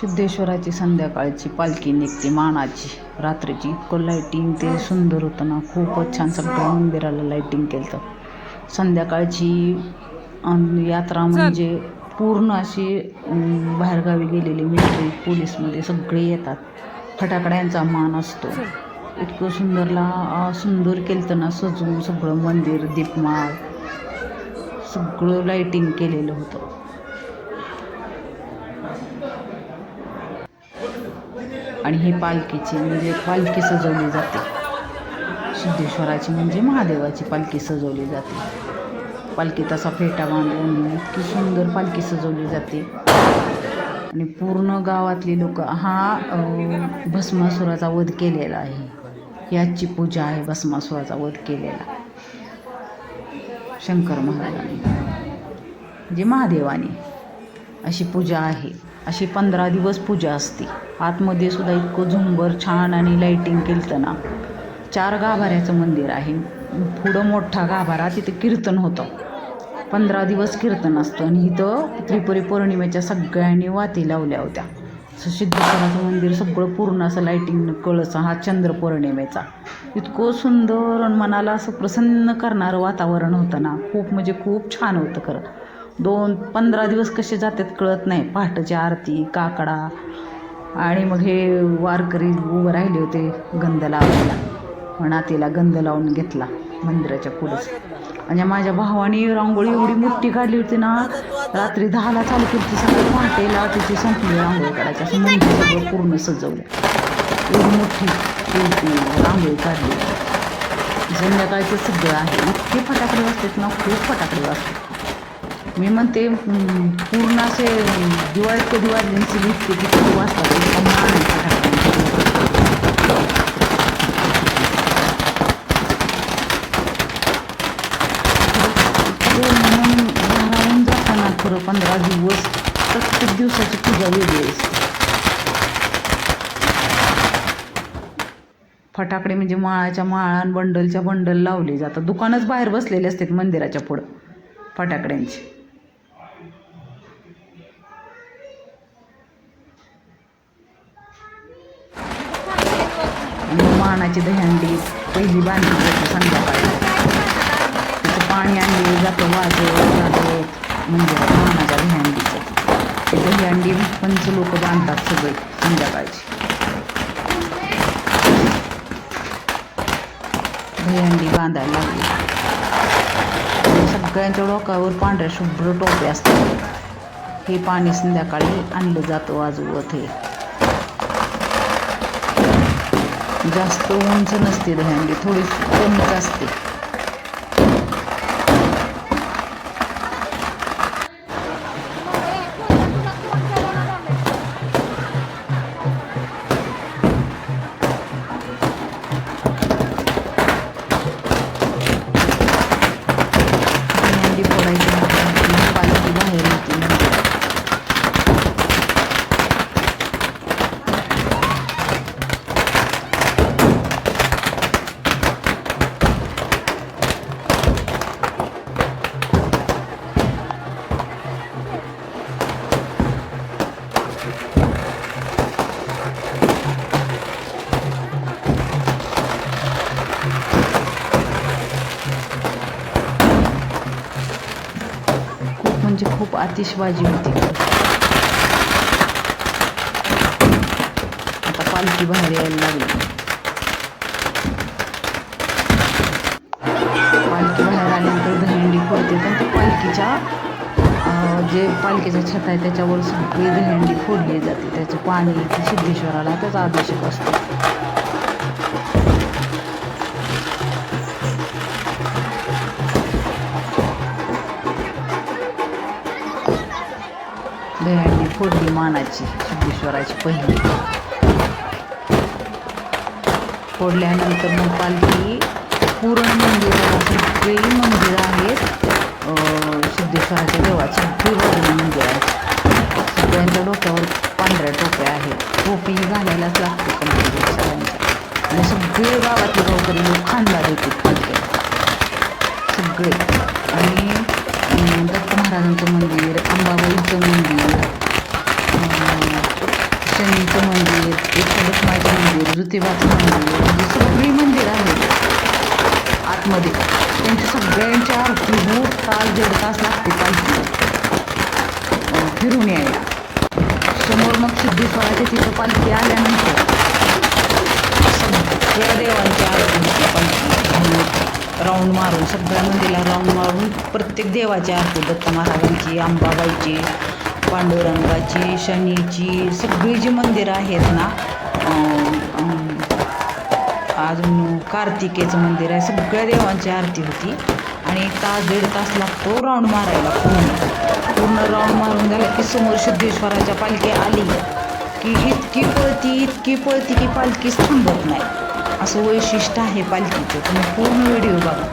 सिद्धेश्वराची संध्याकाळची पालखी निघते मानाची. रात्रीची इतकं लाईटिंग ते सुंदर होतं ना. खूपच छान सगळं मंदिराला लाईटिंग केलं तर संध्याकाळची यात्रा म्हणजे पूर्ण अशी बाहेरगावी गेलेली मिलिटरी पोलीसमध्ये सगळे येतात. फटाकड्यांचा मान असतो. इतकं सुंदरला सुंदर केलं ना सजवून सगळं मंदिर दीपमाळ. सगळं लाईटिंग केलेलं होतं. आणि ही पालखीची म्हणजे पालखी सजवली जाते. सिद्धेश्वराची म्हणजे महादेवाची पालखी सजवली जाते. पालखीत असा फेटा बांधून इतकी सुंदर पालखी सजवली जाते. आणि पूर्ण गावातली लोक हा भस्मासुराचा वध केलेला आहे. याची पूजा आहे भस्मासुराचा वध केलेला. शंकर महाराजांनी. म्हणजे महादेवाने अशी पूजा आहे. अशी पंधरा दिवस पूजा असते. आतमध्ये सुद्धा इतकं झुंबर छान आणि लाईटिंग केलं ना. चार गाभाऱ्याचं मंदिर आहे. पुढं मोठा गाभारा तिथे कीर्तन होतं. पंधरा दिवस कीर्तन असतं. आणि इथं त्रिपुरी पौर्णिमेच्या सगळ्यांनी वाती लावल्या होत्या. असं सिद्धेश्वराचं मंदिर सगळं पूर्ण असं लाईटिंग कळसा हा चंद्र पौर्णिमेचा. इतकं सुंदर आणि मनाला असं प्रसन्न करणारं वातावरण होतं ना. खूप म्हणजे खूप छान होतं खरं. दोन पंधरा दिवस कसे जातात कळत नाही. पहाटेची आरती काकडा आणि मग हे वारकरी उभं राहिले होते गंध लावायला. नातीला गंध लावून घेतला मंदिराच्या पुढंच आणि माझ्या भावाने रांगोळी एवढी मोठी काढली होती ना रात्री दहाला चालू केली सगळं पहाटेला तिची संपली रांगोळी काढायची. असं मंदिर सगळं पूर्ण सजवलं. एवढी मोठी रांगोळी काढली. संध्याकाळचं सगळं आहे. इतके फटाकडे वाजतात ना खूप फटाकडे वाजतात. मी म्हणते पूर्ण असे दिवाळीत कधी वाजले नसेल तिथे वाजतात जाताना खरं पंधरा दिवस प्रत्येक दिवसाची पूजा वेगळी असते. फटाकडे म्हणजे माळाच्या माळा बंडलच्या बंडल लावले जातात. दुकानच बाहेर बसलेले असतात मंदिराच्या पुढं फटाकड्यांची. पानाची दहीहंडी पहिली बांधली जाते संध्याकाळी. त्याचं पाणी आणले जातं वाजत वाजत म्हणजे मानाच्या दहीहंडीचं ते दहीहंडी पंच लोक बांधतात सगळे संध्याकाळची. दहीहंडी बांधायला लागली. सगळ्यांच्या डोक्यावर पांढऱ्या शुभ्र टोपे असतात. हे पाणी संध्याकाळी आणलं जातं वाजवत हे. जास्त उंच नसते दहीहंडी थोडी कमीच असते म्हणजे खूप आतिषबाजी होती. आता पालखी बाहेर यायला लागली. पालखी बाहेर आल्यानंतर दहीहंडी फोडते पण ते पालखीच्या जे पालखीचं छत आहे त्याच्यावर सगळी दहीहंडी फोडली जाते. त्याचं पाणी सिद्धेश्वराला त्याचा अभिषेक असतो. फोडली मानाची सिद्धेश्वराची पहिली फोडल्यानंतर मग पालखी पूर्ण मंदिराला सगळी मंदिरं आहेत. सिद्धेश्वराच्या देवाची पूर्ण मंदिर आहेत. आतमध्ये त्यांच्या सगळ्यांच्या आरती काल हो, तास दीड तास लागते पालखी फिरून यायला. समोर मग सिद्धेश्वराच्या तिथं पालखी आल्यानंतर सगळ्या देवांच्या आरती पालखी राऊंड मारून सगळ्या मंदिरला राऊंड मारून प्रत्येक देवाची आरती दत्त महाराजांची अंबाबाईची पांडुरंगाची शनीची सगळी जी मंदिरं आहेत ना अजून कार्तिकेचं मंदिर आहे. सगळ्या देवांची आरती होती. आणि एक तास दीड तास लागतो राऊंड मारायला पूर्ण. पूर्ण राऊंड मारून झालं की समोर सिद्धेश्वराच्या पालखी आली की इतकी पळती इतकी पळती की पालखीच थांबत नाही. असं वैशिष्ट्य आहे पालखीचं. तुम्ही पूर्ण व्हिडिओ बघा.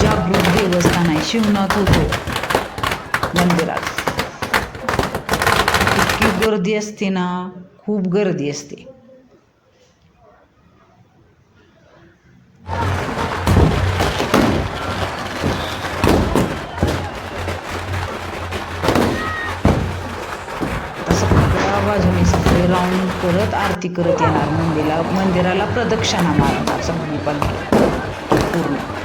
जागृत देवस्थान आहे. शिवनाथ होतो मंदिरात. इतकी गर्दी असते ना. खूप गर्दी असते. तसं बाजूने सगळे राऊंड करत आरती करत येणार मंदिरा मंदिराला प्रदक्षिणा मारणार सगळी पण. पूर्ण.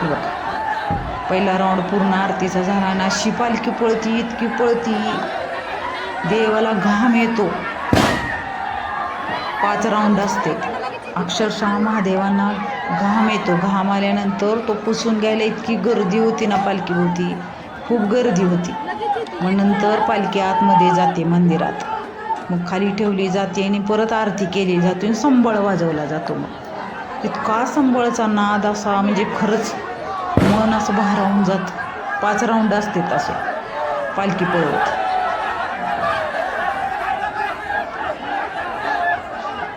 बरं पहिला राऊंड पूर्ण आरतीचा झाला ना अशी पालखी पळती इतकी पळती. देवाला घाम येतो. पाच राऊंड असते. अक्षरशः महादेवांना घाम येतो. घाम आल्यानंतर तो पुसून घ्यायला इतकी गर्दी होती ना पालखी होती. खूप गर्दी होती. मग नंतर पालखी आतमध्ये जाते मंदिरात. मग खाली ठेवली जाते आणि परत आरती केली जाते आणि संबळ वाजवला जातो मग. इतका संबळचा नाद असा म्हणजे खरंच मन असं भारावून जात. पाच राऊंड असतात असे पालखी पळवत.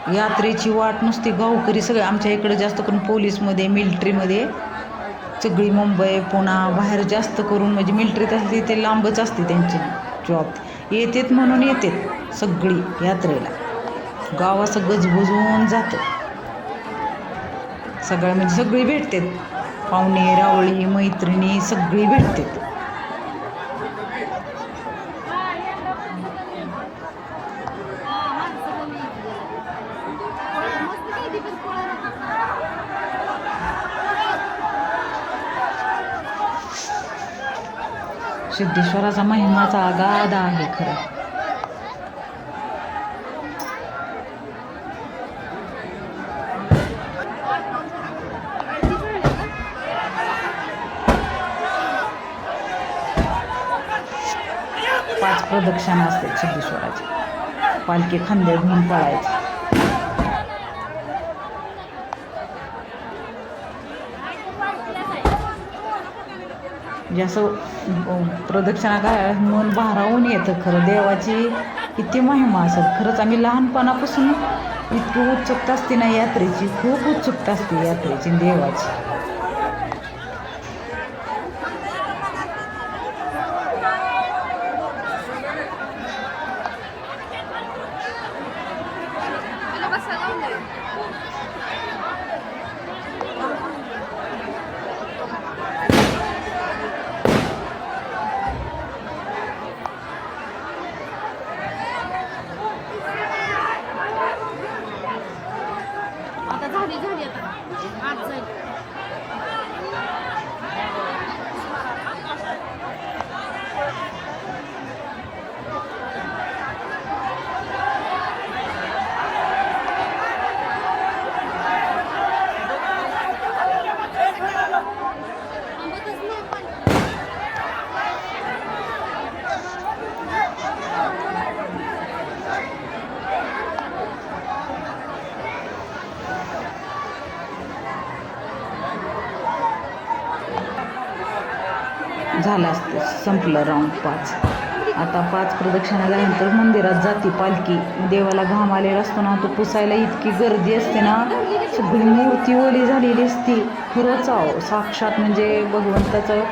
यात्रेची वाट नुसती गावकरी सगळे आमच्या इकडे जास्त करून पोलीसमध्ये मिलिटरीमध्ये सगळी मुंबई पुणा बाहेर जास्त करून म्हणजे मिलिटरीत असली ते लांबच असते त्यांची जॉब येतेत म्हणून येतेत सगळी यात्रेला. गाव असं गजबजून जातं. सगळ्या म्हणजे सगळी भेटतात. पाहुणे रावळी मैत्रिणी सगळी भेटतात सिद्धेश्वराचा महिमाचा आगाध आहे खरं. पाच प्रदक्षिणा असतात सिद्धेश्वराची. पालखी खांद्या घेऊन पळायची. म्हणजे असं प्रदक्षिणा काय मन भारावून येतं खरं. देवाची किती महिमा असेल. खरंच आम्ही लहानपणापासून इतकी उत्सुकता असते ना यात्रेची. खूप उत्सुकता असते यात्रेची देवाची आता झाली झाली आता आज जाईल आंबटच नाही पण. झालं असतं संपलं राऊंड पाच. आता पाच प्रदक्षिणा झाल्यानंतर मंदिरात जाते पालखी. देवाला घाम आलेला असतो ना तो पुसायला इतकी गर्दी असते ना सगळी मूर्ती ओली झालेली असती. खरंच आहो साक्षात म्हणजे भगवंताचं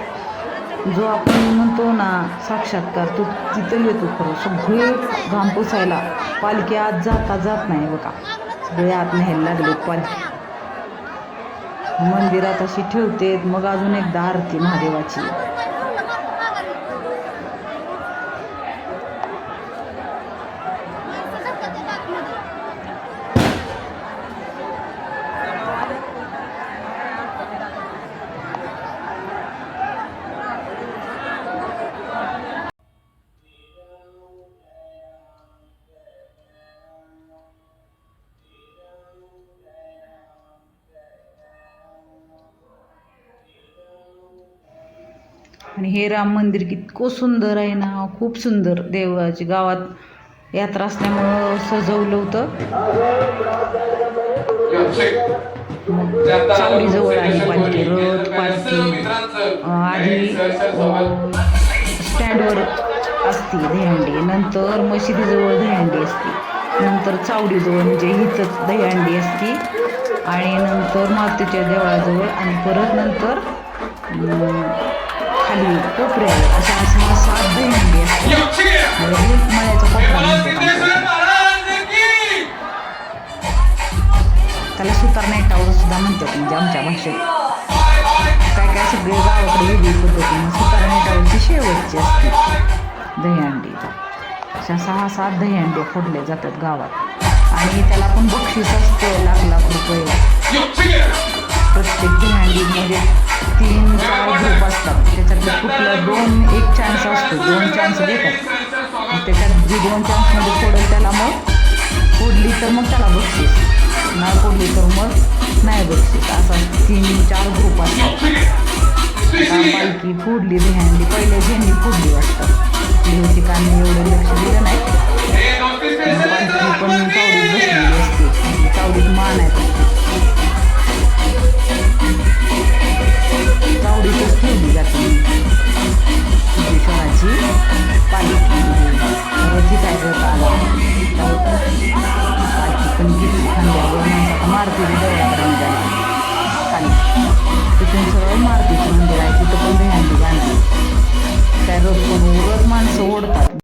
जो आपण म्हणतो ना साक्षात्कार तो तिथं येतो खरं. सगळे घाम पुसायला. पालखी आत जाता जात नाही बघा. सगळे आत न्यायला लागले पालखी. मंदिरात अशी ठेवते मग अजून एकदा आरती महादेवाची. आणि हे राम मंदिर कितकं सुंदर आहे ना खूप सुंदर देवाची गावात यात्रा असल्यामुळं सजवलं होतं. मग चावडीजवळ आहे पालखी रथ पालखी. आधी स्टँडवर असते दहीहंडी नंतर मशिदीजवळ दहीहंडी असते नंतर चावडीजवळ म्हणजे हिचंच दहीहंडी असते आणि नंतर मारुतीच्या देवळाजवळ आणि परत नंतर खाली अशा सहा सात दहीहंडी असतात मळ्याचा कोपरा म्हणतात त्याला सुतार नाईटावर सुद्धा म्हणतात म्हणजे आमच्या भाषेत. काय काय सगळे गावाकडे वेगळी पद्धतीने सुतार नाईटावरची शेवटची असते. दहीहंडी. अशा सहा सात दहीहंडे फोडले जातात गावात. आणि त्याला पण बक्षीस असतं लाख लाख रुपये. प्रत्येक दहीहंडीमध्ये तीन चार ग्रुप असतात. त्याच्यातलं कुठलं दोन एक चान्स असतो. दोन चान्स देतात. त्याच्यात जी दोन चान्समध्ये फोडेल त्याला मग फोडली तर मग त्याला बक्षीस नाही फोडली तर मग नाही बक्षीस असा तीन चार ग्रुप असतात. आता पालखी फोडली दहीहंडी पहिले झेंडी फोडली वाटतं. ती एवढं लक्ष दिलं नाही. पण चावडीत बसलेली असते. चावडीत मान आहे